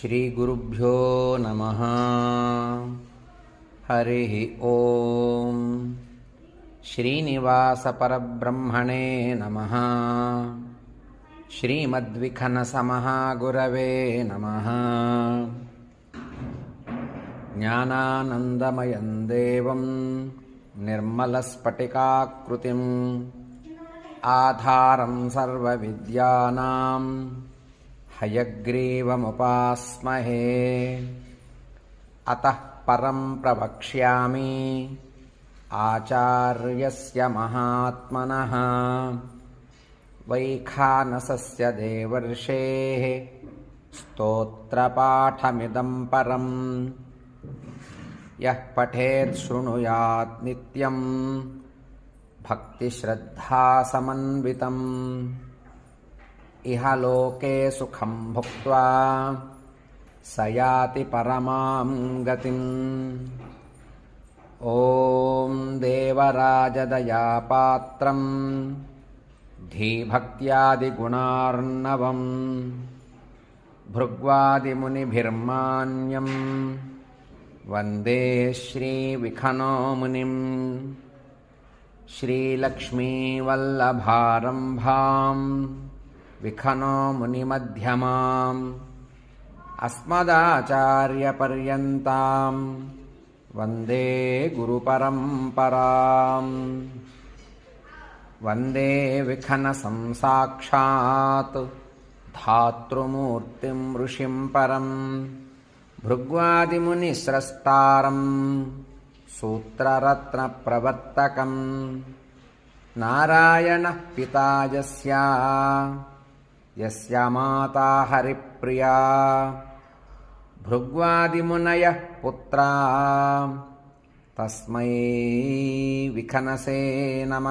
श्रीगुरुभ्यो नमः। हरिः ॐ श्रीनिवासपरब्रह्मणे नमः। श्रीमद्विखनसमहागुरवे नमः। ज्ञानानन्दमयं देवं निर्मलस्फटिकाकृतिम् आधारं सर्वविद्यानां हयग्रीवमुपास्महे। अतः परं प्रवक्ष्यामि। आचार्यस्य महात्मनः। वैखानसस्य देवर्षेः स्तोत्रपाठमिदं परम्। यः पठेत् शृणुयात् नित्यम्। भक्तिश्रद्धासमन्वितम् इह लोके सुखं भुक्त्वा स याति परमां गतिम्। ॐ देवराजदयापात्रम्। धीभक्त्यादिगुणार्णवम्। भृग्वादिमुनिभिर्मान्यम्। वन्दे श्रीविखनो मुनिम् श्रीलक्ष्मीवल्लभारम्भाम् विखनो मुनिमध्यमाम् अस्मदाचार्यपर्यन्ताम् वन्दे गुरुपरम्पराम्। वन्दे विखनसं साक्षात् धातृमूर्तिं ऋषिं परम् भृग्वादिमुनिस्रस्तारम् सूत्ररत्नप्रवर्तकम्। नारायणः पिता यस्या యమాతా హరిప్రియా. భృగ్వాదిమునయ పుత్ర. తస్మై విఖనసే నమ.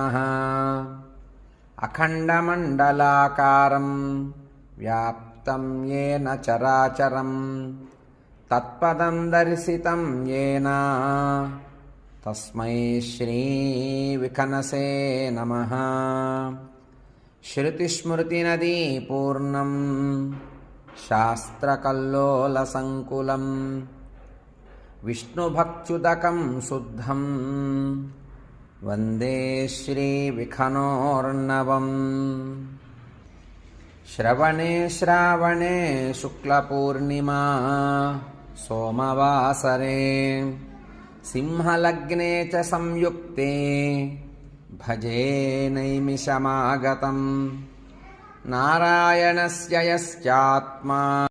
అఖండమండలాకారం వ్యాప్తం ఏన చరాచరం. తత్పదం దర్శితం ఏన. తస్మై శ్రీ విఖనసే నమ. శృతిస్మృతినదీ పూర్ణం శాస్త్రకల్లోలసంకులం విష్ణుభక్త్యుదకం శుద్ధం వందే శ్రీవిఖనోర్ణవం శ్రవణే శ్రావణే శుక్లపూర్ణిమా సోమవాసరే సింహలగ్నే చ సంయుక్తే. भजे नैमिषमागतम्। नारायणस्य यश्चात्मा